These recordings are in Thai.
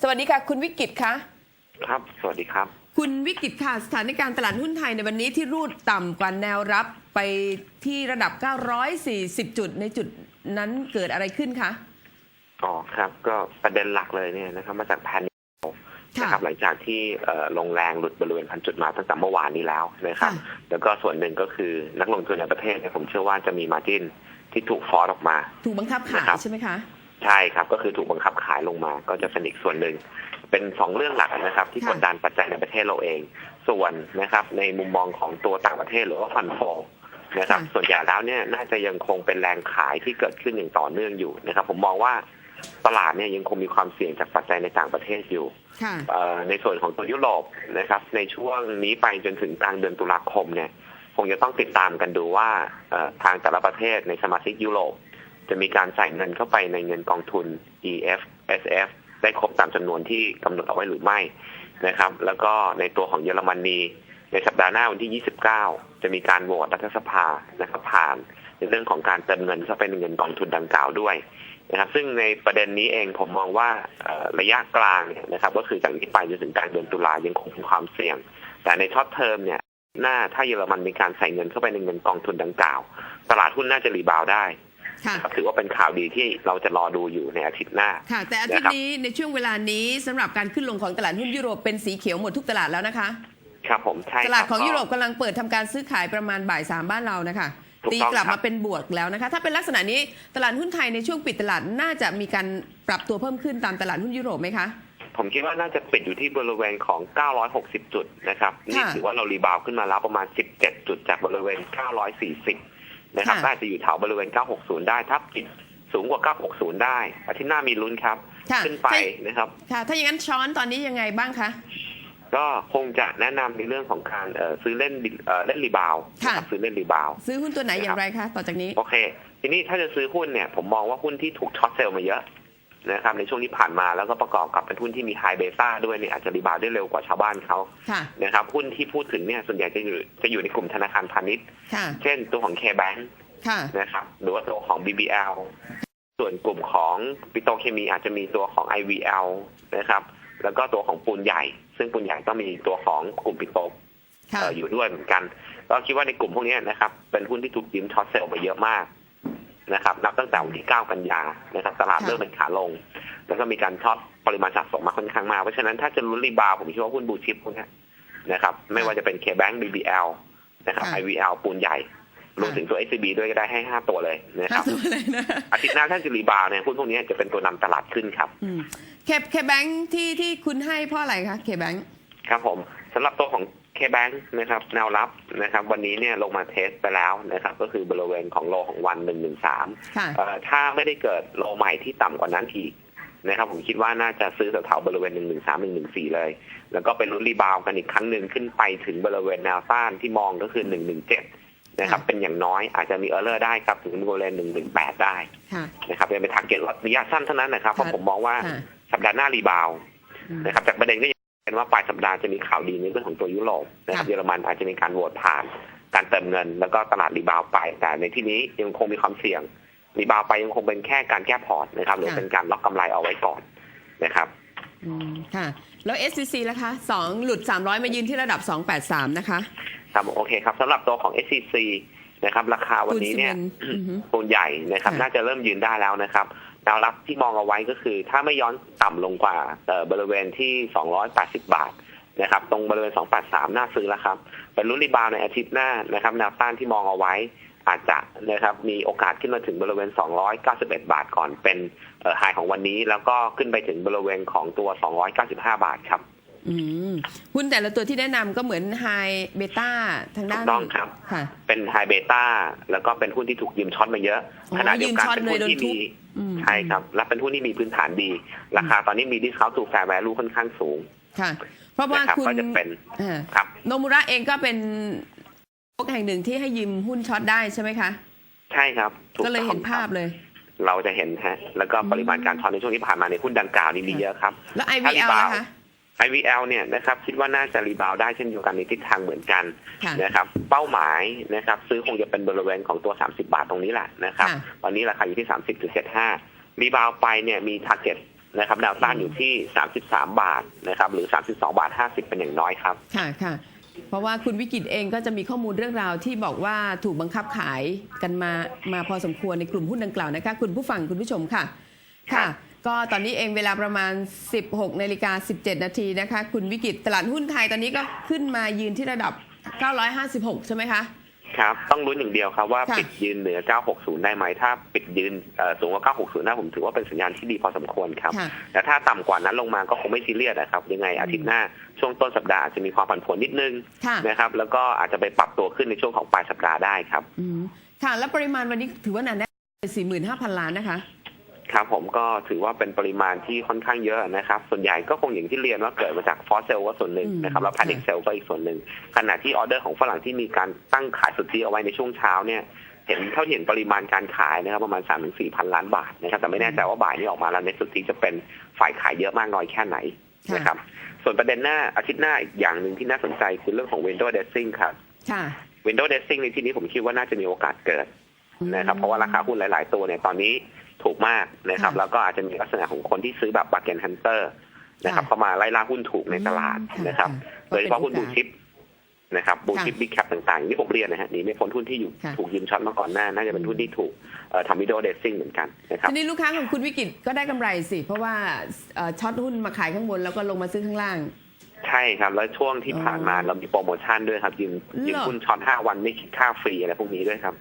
สวัสดีค่ะ คุณวิกิตคะครับ สวัสดีครับ คุณวิกิตค่ะ สถานการณ์ตลาดหุ้นไทยในวันนี้ที่รูดต่ำกว่าแนวรับไปที่ระดับ 940 จุดในจุดนั้นเกิดอะไรขึ้นคะอ๋อครับ ก็ประเด็นหลักเลยเนี่ยนะครับ มาจากแพนิคค่ะนะครับหลังจากที่เอ่อลงแรงหลุดบริเวณพันจุดมาตั้งแต่เมื่อวานนี้แล้วนะครับค่ะแล้วก็ส่วนหนึ่งก็คือนักลงทุนในประเทศเนี่ยผมเชื่อว่าจะมีมาจินที่ถูกฟอร์สออกมา ถูกบังคับขายนะครับใช่ไหมคะ ใช่ครับก็คือถูกบังคับขายลงมาก็จะเป็นอีกส่วนหนึ่ง เป็นสองเรื่องหลักนะครับ ที่ค่ะกดดันปัจจัยในประเทศเราเอง ส่วนนะครับ ในมุมมองของตัวต่างประเทศหรือว่าฟันโฟนะครับส่วนใหญ่แล้วเนี่ยน่าจะยังคงเป็นแรงขายที่เกิดขึ้นอย่างต่อเนื่องอยู่นะครับ ผมมองว่าตลาดเนี่ยยังคงมีความเสี่ยงจากปัจจัยในต่างประเทศอยู่ค่ะเอ่อในส่วนของตัวยุโรปนะครับ ในช่วงนี้ไปจนถึงกลางเดือนตุลาคมเนี่ยคงจะต้องติดตามกันดูว่าเอ่อทางแต่ละประเทศในสมาชิกยุโรป จะมีการใส่เงินเข้าไปในเงินกองทุน EF SF ได้ครบตามจำนวนที่กำหนดเอาไว้หรือไม่นะครับ แล้วก็ในตัวของเยอรมนีในสัปดาห์หน้าวันที่ 29 จะมีการโหวตรัฐสภานะครับผ่านในเรื่องของการเติมเงินเข้าไปในเงินกองทุนดังกล่าวด้วยนะครับ ซึ่งในประเด็นนี้เองผมมองว่าระยะกลางเนี่ยนะครับ ก็คือจากนี้ไปจนถึงกลางเดือนตุลายังคงมีความเสี่ยง แต่ในช็อตเทอมเนี่ยหน้าถ้าเยอรมันมีการใส่เงินเข้าไปในเงินกองทุนดังกล่าว ตลาดหุ้นน่าจะรีบาวได้ ค่ะครับถือว่าเป็นข่าวดีที่เราจะรอดูอยู่ในอาทิตย์หน้า ค่ะ แต่อาทิตย์นี้ในช่วงเวลานี้สำหรับการขึ้นลงของตลาดหุ้นยุโรปเป็นสีเขียวหมดทุกตลาดแล้วนะคะ ครับผมใช่ตลาดของคบยุโรปกำลังเปิดทำการซื้อขายประมาณบ่ายสามบ้านเรานะคะถูกตีต้องกลับครัมาบเป็นบวกแล้วนะคะ ถ้าเป็นลักษณะนี้ตลาดหุ้นไทยในช่วงปิดตลาดน่าจะมีการปรับตัวเพิ่มขึ้นตามตลาดหุ้นยุโรปไหมคะผมคิดว่าน่าจะปิดอยู่ที่บริเวณของ 960 จุดนะครับ นี่ค่ะถือว่าเรารีบาวด์ขึ้นมาแล้วประมาณ 17 จุดจากบริเวณ 940 นะครับค่ะน่าจะอยู่แถวบริเวณ 960 ได้ถ้าปิดสูงกว่า 960 ได้อาทิตย์หน้ามีลุ้นครับค่ะขึ้นไปถ้านะครับ ค่ะ ถ้าอย่างนั้นช้อนตอนนี้ยังไงบ้างคะ ก็คงจะแนะนำในเรื่องของการเอ่อซื้อเล่นดิเอ่อเล่นรีบาวด์นะครับซื้อเล่นรีบาวด์ซื้อหุ้นตัวไหนอย่างไรคะ ต่อจากนี้ โอเค ทีนี้ถ้าจะซื้อหุ้นเนี่ย ผมมองว่าหุ้นที่ถูกช็อตเซลล์มาเยอะ นะครับในช่วงที่ผ่านมาแล้วก็ประกอบกับเป็นหุ้นที่มีไฮเบต้าด้วยเนี่ยอาจจะรีบาวด์ได้เร็วกว่าชาวบ้านเขาค่ะนะครับหุ้นที่พูดถึงเนี่ยส่วนใหญ่จะอยู่จะอยู่ในกลุ่มธนาคารพาณิชย์ ค่ะเช่นตัวของ K-Bank ค่ะ นะครับหรือว่าตัวของ BBL ส่วนกลุ่มของปิโตรเคมีอาจจะมีตัวของ IVL นะครับแล้วก็ตัวของปูนใหญ่ ซึ่งปูนใหญ่ต้องมีตัวของกลุ่มปิโตรค่ะ เอ่ออยู่ด้วยเหมือนกัน ก็คิดว่าในกลุ่มพวกนี้นะครับเป็นหุ้นที่ถูกยืมช็อตเซลล์มาเยอะมาก นะครับ นับตั้งแต่วันที่ 9 กันยานะครับตลาดค่ะเริ่มเป็นขาลง แล้วก็มีการช็อตปริมาณสะสมมาค่อนข้างมากเพราะฉะนั้นถ้าจะลุ้นรีบาวด์ผมคิดว่าหุ้นบูชิปพวกนี้นะครับ ไม่ว่าจะเป็น K-Bank BBL นะครับค่ะ IVL ปูนใหญ่รวมถึงตัว SCB ด้วยก็ได้ให้5ตัวเลยนะครับตัวเลยนะอาทิตย์หน้าถ้าจะรีบาวด์เนี่ยหุ้นพวกนี้จะเป็นตัวนำตลาดขึ้นครับอืมเคเคแบงค์ที่ที่คุณให้เพราะอะไรคะเคแบงค์ครับผมสำหรับตัวของ K-Bank นะครับแนวรับนะครับ วันนี้เนี่ยลงมาเทสไปแล้วนะครับ ก็คือบริเวณของโลของวัน113ค่ะเอ่อถ้าไม่ได้เกิดโลใหม่ที่ต่ำกว่านั้นอีกนะครับผมคิดว่าน่าจะซื้อแถวๆบริเวณ113 114เลย แล้วก็เป็นรุ่นรีบาวด์กันอีกครั้งหนึ่งขึ้นไปถึงบริเวณแนวต้านที่มองก็คือ117นะครับค่ะเป็นอย่างน้อยอาจจะมีเออร์เลอร์ได้ครับถึงบริเวณ118ได้ค่ะนะครับเป็นเป็นทาร์เก็ตระยะสั้นเท่านั้นนะครับเพราะค่ะผมมองว่าค่ะสัปดาห์หน้ารีบาวด์อืมนะครับจากประเด็นก็ยัง เป็นว่าปลายสัปดาห์จะมีข่าวดีในเรื่องของตัวยุโรปนะครับค่ะเยอรมันอาจจะมีการโหวตผ่าน การเติมเงิน แล้วก็ตลาดรีบาวด์ไป แต่ในที่นี้ยังคงมีความเสี่ยงรีบาวด์ไปยังคงเป็นแค่การแก้พอร์ตนะครับ หรือเป็นการล็อกกำไรเอาไว้ก่อนนะครับอืมค่ะ แล้ว SCC ล่ะคะสองหลุด 300 มายืนที่ระดับ 283 นะคะครับโอเคครับสำหรับตัวของ SCC นะครับ ราคาวันนี้เนี่ยปูนซีเมนต์อือฮึปูนใหญ่นะครับค่ะน่าจะเริ่มยืนได้แล้วนะครับ แนวรับที่มองเอาไว้ก็คือ ถ้าไม่ย้อนต่ำลงกว่าเอ่อบริเวณที่ 280 บาทนะครับตรงบริเวณ 283น่าซื้อแล้วครับเป็นรุ่นรีบาวด์ในอาทิตย์หน้านะครับแนวต้านที่มองเอาไว้อาจจะนะครับมีโอกาสขึ้นมาถึงบริเวณ 291 บาทก่อนเป็นไฮของวันนี้ แล้วก็ขึ้นไปถึงบริเวณของตัว 295 บาทครับอืมหุ้นแต่ละตัวที่แนะนำก็เหมือนไฮเบต้าทางด้านถูกต้องครับค่ะเป็นไฮเบต้าแล้วก็เป็นหุ้นที่ถูกยืมช็อตมาเยอะอ๋อขณะเดียวกันยืมช็อตเป็นหุ้นเลยที่โดนทุมีบอืม ใช่ครับ และเป็นหุ้นที่มีพื้นฐานดี ราคาตอนนี้มีดิสคาวต์ถูกแฟร์แวลูค่อนข้างสูง ค่ะ เพราะว่านะครับคุณก็จะเป็นอ่าครับ โนมุระเองก็เป็นพวกแห่งหนึ่งที่ให้ยืมหุ้นช็อตได้ใช่ไหมคะ ใช่ครับถูก็เลยเห็นต้องภาพครับเลย เราจะเห็นฮะ แล้วก็ปริมาณการช็อตในช่วงที่ผ่านมาในหุ้นดังกล่าวนี่มีเยอะครับ แล้วถ้า IVL รีบาวด์นะคะ IVL เนี่ยนะครับคิดว่าน่าจะรีบาวด์ได้เช่นเดียวกันในทิศทางเหมือนกันค่ะนะครับเป้าหมายนะครับซื้อคงจะเป็นบริเวณของตัว 30 บาทตรงนี้แหละนะครับค่ะตอนนี้ราคาอยู่ที่ 30.75 รีบาวด์ไปเนี่ยมีทาร์เก็ตนะครับแนวต้านอยู่ที่ 33 บาทนะครับหรือ 32 บาท 50 เป็นอย่างน้อยครับค่ะค่ะเพราะว่าคุณวิกิตเองก็จะมีข้อมูลเรื่องราวที่บอกว่าถูกบังคับขายกันมามาพอสมควรในกลุ่มหุ้นดังกล่าวนะคะ คุณผู้ฟังคุณผู้ชมค่ะค่ะ ก็ตอนนี้เองเวลาประมาณ 16นาฬิกา17 นาทีนะคะ คุณวิกิตตลาดหุ้นไทยตอนนี้ก็ขึ้นมายืนที่ระดับ 956 ใช่ไหมคะ ครับ ต้องลุ้นอย่างเดียวครับว่าค่ะ ปิดยืนเหนือ 960 ได้ไหม ถ้าปิดยืนเอ่อสูงกว่า 960นะผมถือว่าเป็นสัญญาณที่ดีพอสมควรครับ ค่ะ แต่ถ้าต่ำกว่านั้นลงมาก็คงไม่ซีเรียสนะครับ ยังไงอาทิตย์หน้าช่วงต้นสัปดาห์อาจจะมีความผันผวนนิดนึงค่ะนะครับ แล้วก็อาจจะไปปรับตัวขึ้นในช่วงของปลายสัปดาห์ได้ครับ อืมค่ะ แล้วปริมาณวันนี้ถือว่าหนาแน่น45,000 ล้านนะคะ ครับผมก็ถือว่าเป็นปริมาณที่ค่อนข้างเยอะนะครับ ส่วนใหญ่ก็คงอย่างที่เรียนว่าเกิดมาจากฟอสเซลก็ส่วนหนึ่งอืมนะครับแล้วพานิคเซลก็อีกส่วนหนึ่งขณะที่ออเดอร์ของฝรั่งที่มีการตั้งขายสุทธิเอาไว้ในช่วงเช้าเนี่ยเห็นเท่าที่เห็นปริมาณการขายนะครับประมาณ3ามถึงสี่พันล้านบาทนะครับแต่ไม่แน่ใจว่าบ่ายนี้ออกมาแล้วในสุทธิจะเป็นฝ่ายขายเยอะมากน้อยแค่ไหนนะครับส่วนประเด็นหน้าอาทิตย์หน้าอีกอย่างหนึ่งที่น่าสนใจคือเรื่องของ window dressing ครับค่ะ window dressing ในที่นี้ผมคิดว่าน่าจะมีโอกาสเกิดนะครับเพราะว่าราคาหุ้นหลาย ๆ ตัวเนี่ยตอนนี้ ถูกมากนะครับค่ะแล้วก็อาจจะมีลักษณะของคนที่ซื้อแบบบักเก็นฮันเตอร์นะครับค่ะเข้ามาไล่ล่าหุ้นถูกในตลาดอืมนะครับค่ะโดยเฉพาะหุ้นก็บูเป็นโอกาสชิปนะครับบูชิปค่ะบิ๊กแคปต่างๆอย่างที่ผมเรียนนะฮะหนีไม่พ้นหุ้นที่อยู่ค่ะถูกยืมช็อตมาก่อนหน้า น่าจะเป็นหุ้นที่ถูกเอ่อทำวิดีโอเดซซิ่งเหมือนกันนะครับทีนี้ลูกค้าของคุณวิกิตก็ได้กำไรสิ เพราะว่าเอ่อช็อตหุ้นมาขายข้างบนแล้วก็ลงมาซื้อข้างล่าง ใช่ครับ แล้วช่วงที่ผ่านมาอ๋อเรามีโปรโมชั่นด้วยครับยืมยืมเหรอหุ้นช็อตห้าวันไม่คิดค่าฟรีอะไรพวกนี้ด้วยครับ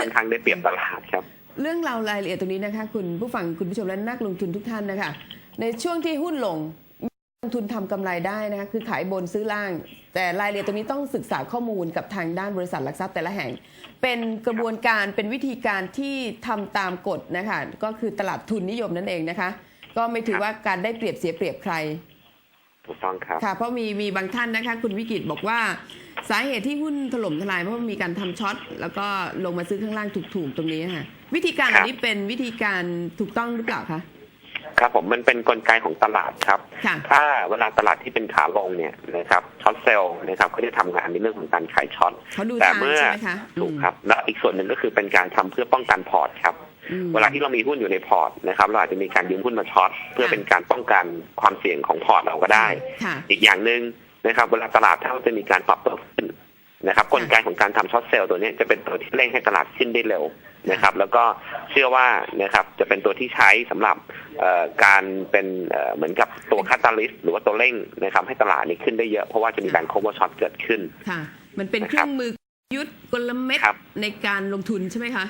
ค่อนข้างได้เปรียบตลาดครับ เรื่องราวรายละเอียดตรงนี้นะคะ คุณผู้ฟังคุณผู้ชมและนักลงทุนทุกท่านนะคะ ในช่วงที่หุ้นลงลงทุนทำกำไรได้นะคะคือขายบนซื้อล่าง แต่รายละเอียดตรงนี้ต้องศึกษาข้อมูลกับทางด้านบริษัทหลักทรัพย์แต่ละแห่ง เป็นกระบวนการเป็นวิธีการที่ทำตามกฎนะคะก็คือตลาดทุนนิยมนั่นเองนะคะ ก็ไม่ถือว่าการได้เปรียบเสียเปรียบใครถูกต้องครับค่ะเพราะมีมีบางท่านนะคะ คุณวิกิตบอกว่า สาเหตุที่หุ้นถล่มทลายเพราะว่ามีการทำช็อตแล้วก็ลงมาซื้อข้างล่างถูกๆตรงนี้ค่ะวิธีการคเหรับล่านี้เป็นวิธีการถูกต้องหรือเปล่าคะครับผมมันเป็นกลไกของตลาดครับค่ะถ้าเวลาตลาดที่เป็นขาลงเนี่ยนะครับช็อตเซลล์นะครับก็จะทำงานในเรื่องของการขายช็อตเขาดูแต่ทางเมื่อใช่ไหมคะถูกครับแล้วอีกส่วนหนึ่งก็คือเป็นการทำเพื่อป้องกันพอร์ตครับอืมเวลาที่เรามีหุ้นอยู่ในพอร์ตนะครับเราอาจจะมีการยืมหุ้นมาช็อตเพื่อค่ะเป็นการป้องกันความเสี่ยงของพอร์ตเราก็ได้ค่ะอีกอย่างหนึ่ง นะครับ เวลาตลาดถ้าจะมีการปรับตัวขึ้นนะครับกลไกของการทำช็อตเซลล์ตัวเนี้ยจะเป็นตัวที่เร่งให้ตลาดขึ้นได้เร็วนะครับ แล้วก็เชื่อว่านะครับจะเป็นตัวที่ใช้สำหรับเอ่อการเป็นเอ่อเหมือนกับตัวคาตาลิสต์หรือว่าตัวเร่งนะครับให้ตลาดนี้ขึ้นได้เยอะ เพราะว่าจะมีการโคเวอร์ช็อตเกิดขึ้นค่ะมันเป็นนะเคครับรื่องมือกลยุทธ์กลเม็ดครับในการลงทุนใช่ไหมคะ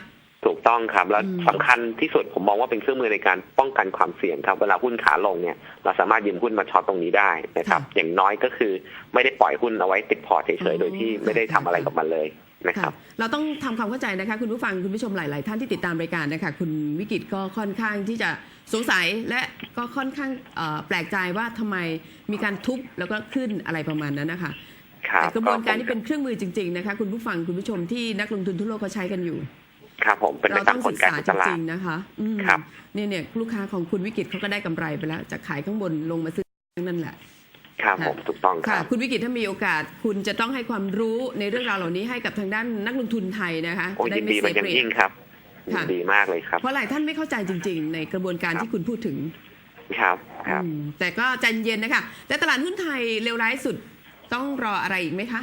ถูกต้องครับ แล้วอืมสำคัญที่สุดผมมองว่าเป็นเครื่องมือในการป้องกันความเสี่ยงครับ เวลาหุ้นขาลงเนี่ยเราสามารถยืมหุ้นมาช็อตตรงนี้ได้นะครับ อย่างน้อยก็คือไม่ได้ปล่อยหุ้นเอาไว้ติดพอร์ตเฉยๆโดยที่ไม่ได้ทำอะไรกับมันเลยนะคค่ะรับเราต้องทำความเข้าใจนะคะคุณผู้ฟังคุณผู้ชมหลาย ๆ ท่านที่ติดตามรายการนะคะคุณวิกิตก็ค่อนข้างที่จะสงสัยและก็ค่อนข้างเอ่อแปลกใจว่าทำไมมีการทุบแล้วก็ขึ้นอะไรประมาณนั้นนะคะครับแต่กระบวนการที่เป็นเครื่องมือจริง ๆ นะคะ คุณผู้ฟังคุณผู้ชมที่นักลงทุนทั่วโลกเขาใช้กันอยู่ ครับผมเป็นไปเราตาต้มองกศึลกไกษาของจตลาดริงๆนะคะอืมครับเนี่ยเนี่ยลูกค้าของคุณวิกิตเขาก็ได้กำไรไปแล้วจากขายข้างบนลงมาซื้อนั่นแหละครับผมถูกต้องคค่ะรับคุณวิกิตถ้ามีโอกาสคุณจะต้องให้ความรู้ในเรื่องราวเหล่านี้ให้กับทางด้านนักลงทุนไทยนะคะโอ้จะได้ยินไม่ดีเสีมันยยังเปรียยิ่บงครับยิค่ะนดีมากเลยครับ เพราะหลายท่านไม่เข้าใจจริง ๆ ในกระบวนการครับที่คุณพูดถึง ครับครับอืมแต่ก็ใจเย็นนะคะแต่ตลาดหุ้นไทยเลวร้ายสุดต้องรออะไรอีกไหมคะ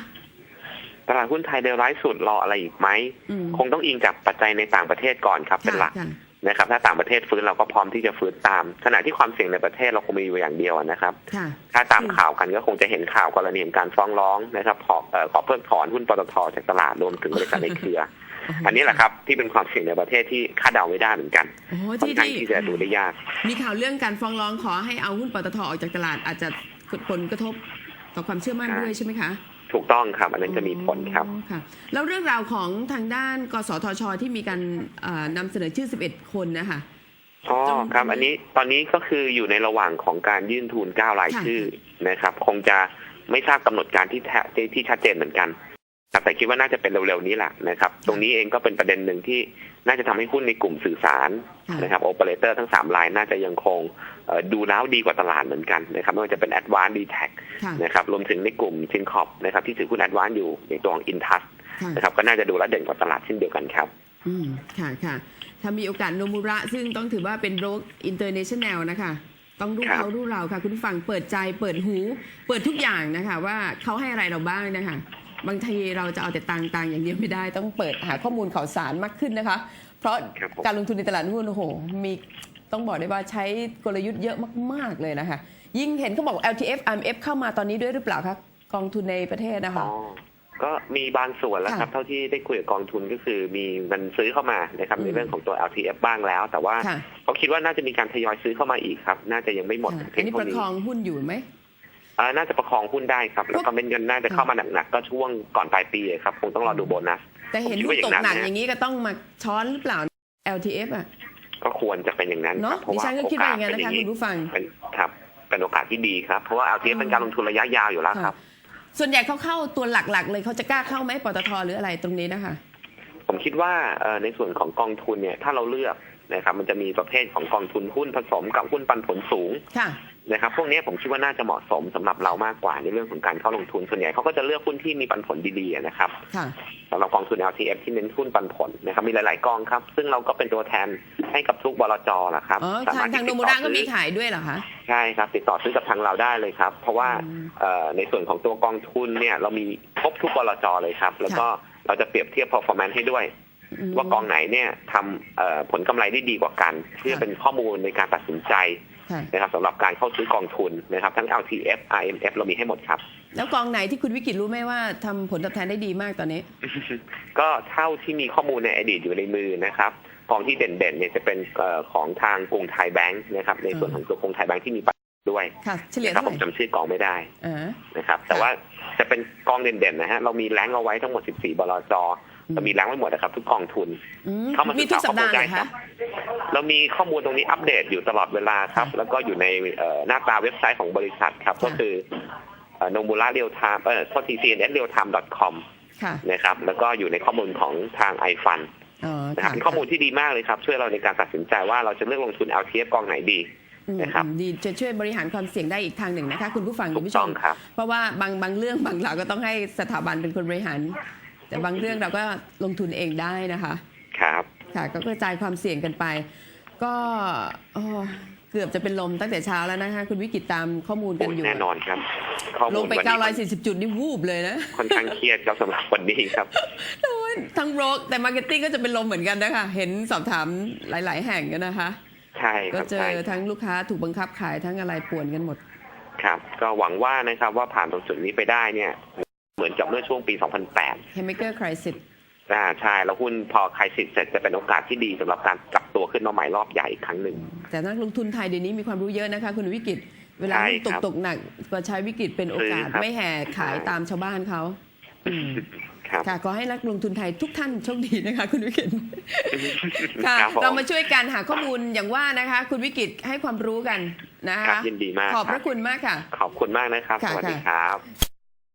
ตลาดหุ้นไทยเดวร้ายสุดรออะไรอีกไหมอืมคงต้องอิงจากปัจจัยในต่างประเทศก่อนครับเป็นหลักค่ะนะครับ ถ้าต่างประเทศฟื้นเราก็พร้อมที่จะฟื้นตาม ขณะที่ความเสี่ยงในประเทศเราคงมีอยู่อย่างเดียวนะครับค่ะถ้าตามอืมข่าวกันก็คงจะเห็นข่าวกรณีของการฟ้องร้องนะครับขอเอ่อขอเพิกถอนหุ้นปตทจากตลาดรวมถึงบริษัทในเครือ อันนี้แหละครับที่เป็นความเสี่ยงในประเทศที่คาดเดาไม่ได้เหมือนกันโอ้โหค่อนที่ข้างที่ที่จะดูได้ยาก มีข่าวเรื่องการฟ้องร้องขอให้เอาหุ้นปตทออกจากตลาดอาจจะเกิดผลกระทบต่อความเชื่อมั่นครับด้วยใช่ไหมคะ ถูกต้องครับ อันนั้นจะมีผลครับอ๋อค่ะแล้วเรื่องราวของทางด้าน กสทช ที่มีการเอ่อนำเสนอชื่อ 11 คนนะคะอ๋อจงครับ อันนี้ตอนนี้ก็คืออยู่ในระหว่างของการยื่นทุนเก้ารายค่ะชื่อนะครับ คงจะไม่ทราบกำหนดการที่แท้ที่ที่ชัดเจนเหมือนกัน ครับแต่คิดว่าน่าจะเป็นเร็วๆนี้แหละนะครับ ตรงนี้เองก็เป็นประเด็นหนึ่งที่น่าจะทำให้หุ้นในกลุ่มสื่อสารค่ะนะครับโอเปอเรเตอร์ทั้งสามรายน่าจะยังคงเอ่อดูแล้วดีกว่าตลาดเหมือนกันนะครับไม่ว่าจะเป็น a d v a n c e d t a c ค่ะนะครับรวมถึงในกลุ่มซินคอปนะครับที่ถือหุ้น a d v a n c e อยู่ในตัวของอินทัสค่ะนะครับก็น่าจะดูแลวเด่นกว่าตลาดเช่นเดียวกันครับ อืมค่ะค่ะถ้ามีโอกาสโนมุระซึ่งต้องถือว่าเป็นโบรกอินเตอร์เนชั่นแนลนะคะต้องรู้ครับเขารู้เราค่ะ คุณผู้ฟังเปิดใจเปิดหู เปิดทุกอย่างนะคะ ว่าเขาให้อะไรเราบ้างนะคะ บางทีเราจะเอาแต่ตังตังอย่างเดียวไม่ได้ต้องเปิดหาข้อมูลข่าวสารมากขึ้นนะคะ เพราะครับผมการลงทุนในตลาดหุ้นโอ้โหมีต้องบอกได้ว่าใช้กลยุทธ์เยอะมาก ๆเลยนะคะ ยิ่งเห็นเขาบอก LTF IMF เข้ามาตอนนี้ด้วยหรือเปล่าคะกองทุนในประเทศนะคะอ๋อก็มีบางส่วนแล้วครับค่ะเท่าที่ได้คุยกับกองทุนก็คือมีเงินซื้อเข้ามานะครับอืมในเรื่องของตัว LTF บ้างแล้ว แต่ว่าค่ะเขาคิดว่าน่าจะมีการทยอยซื้อเข้ามาอีกครับ น่าจะยังไม่หมดค่ะเพีอัยนงนี้เท่าประนี้คองหุ้นอยู่ไหมอ่า น่าจะประคองหุ้นได้ครับ แล้วก็เม็ดเงินน่าจะเข้ามาหนักๆก็ช่วงก่อนปลายปีครับคงต้องรอดูโบนัสแต่เห็นผมคิดหุ้นว่าตกหนักอย่างนั้นนะอย่างนี้ก็ต้องมาช้อนหรือเปล่า LTF อะก็ควรจะเป็นอย่างนั้นคเนาะรับเพราะดิว่าฉันก็โอคิดกาว่าสอย่างนั้นเป็นอนะคะย่างคุนี้ณผู้ฟังเป็นครับเป็นโอกาสที่ดีครับ เพราะว่า LTF เป็นการลงทุนระยะยาวอยู่แล้วครับ ส่วนใหญ่เขาเข้าตัวหลักๆ เลยเขาจะกล้าเข้าไหมปตทหรืออะไรตรงนี้นะคะ ผมคิดว่าเอ่อในส่วนของกองทุนเนี่ยถ้าเราเลือกนะครับมันจะมีประเภทของกองทุนหุ้นผสมกับหุ้นปันผลสูงค่ะ นะครับพวกนี้ผมคิดว่าน่าจะเหมาะสมสำหรับเรามากกว่าในเรื่องของการเข้าลงทุนส่วนใหญ่เขาก็จะเลือกหุ้นที่มีปันผลดีๆนะครับค่ะสำหรับกองทุน LTF ที่เน้นหุ้นปันผลนะครับมีหลาย ๆกองครับ ซึ่งเราก็เป็นตัวแทนให้กับทุกบลจแหละครับอ๋อสทางมรถทางโนติดมูต่อระก็ซื้อมีขายด้วยเหรอคะใช่ครับ ติดต่อซื้อกับทางเราได้เลยครับ เพราะว่าอืมเอ่อในส่วนของตัวกองทุนเนี่ย เรามีครบทุกบลจเลยครับ แล้วก็เราจะเปรียบเทียบ performance ให้ด้วยมว่ากองไหนเนี่ยทำเอ่อผลกำไรได้ดีกว่ากัน เพื่อค่ะเป็นข้อมูลในการตัดสินใจค่ะ นะครับสำหรับการเข้าซื้อกองทุนนะครับทั้ง LTF IMF เรามีให้หมดครับ แล้วกองไหนที่คุณวิกิตรู้ไหมว่าทำผลตอบแทนได้ดีมากตอนนี้ ก็เท่าที่มีข้อมูลในอดีตอยู่ในมือนะครับกองที่เด่นๆเนี่ยจะเป็นเอ่อของทางกรุงไทยแบงค์นะครับในส่วนของตัวกรุงไทยแบงค์ที่มีปันผลด้วยค่ะเฉลี่ยนะครับเท่าผไหมร่จำชื่อกองไม่ได้อ่านะครับ แต่ว่าจะเป็นกองเด่นๆนะฮะเรามีแรงเอาไว้ทั้งหมด 14 บลจอืม เรามีแรงไว้หมดนะครับ ทุกกองทุนอืมเข้ามามีศึกทุกษาสัปดาห์ข้อมูลเหรได้อครัคะบเรามีข้อมูลตรงนี้อัปเดตอยู่ตลอดเวลาครับค่ะแล้วก็อยู่ในเอ่อหน้าตาเว็บไซต์ของบริษัทครับค่ะก็คือโนมูระเรียลไทม์เอ่อโทษที cns real time com ค่ะนะครับ แล้วก็อยู่ในข้อมูลของทาง i f u n อ๋อนะครับค่ะเป็นข้อมูลที่ดีมากเลยครับ ช่วยเราในการตัดสินใจว่าเราจะเลือกลงทุน LTF กองไหนดีอืมนะครับดีจะช่วยบริหารความเสี่ยงได้อีกทางหนึ่งนะคะ คุณผู้ฟังถูคุณกผู้ชต้อมงครับเพราะว่าบางบางเรื่องบางราวก็ต้องให้สถาบันเป็นคนบริหาร แต่บางเรื่องเราก็ลงทุนเองได้นะคะ ครับค่ะก็กระจายความเสี่ยงกันไป ก็โอ้เกือบจะเป็นลมตั้งแต่เช้าแล้วนะคะคุณวิกิตตามข้อมูลกันอยู่ แน่นอนครับข้อมูลลงไปวันนี้940 จุดนี่วูบเลยนะ ค่อนข้างเครียดครับสำหรับวันนี้ครับโอ้ยทั้งโบรกแต่มาร์เก็ตติ้งก็จะเป็นลมเหมือนกันนะคะเห็นสอบถามหลาย ๆ แห่งกันนะคะ ใช่คก็รับเจใช่อทั้งลูกค้าถูกบังคับขายทั้งอะไรป่วนกันหมด ครับ ก็หวังว่านะครับว่าผ่านตรงจุดนี้ไปได้เนี่ย เหมือนกับเมื่อช่วงปี 2008 h a m m a k e r Crisis อ่าใช่แล้วหุ้นพอใครสิทธิ์เสร็จจะเป็นโอกาสที่ดีสำหรับการกลับตัวขึ้นมาใหม่รอบใหญ่อีกครั้งหนึ่ง แต่นักลงทุนไทยเดี๋ยวนี้มีความรู้เยอะนะคะ คุณวิกิตเวลาใช่หุ้นตกครับตกหนักก็ใช้วิกฤตเป็นโอกาสซื้อครับไม่แห่ขายใช่ตามชาวบ้านเขาอืมครับค่ะขอให้นักลงทุนไทยทุกท่านโชคดีนะคะ คุณวิกิตค่ะครับผมเรามาช่วยกันหาข้อมูลอย่างว่านะคะ คุณวิกิตให้ความรู้กันนะครัคะบยินดีมากขอบพครัระคุณมากค่ะ ขอบคุณมากนะครับค่ะสวัสดีค่ะครับ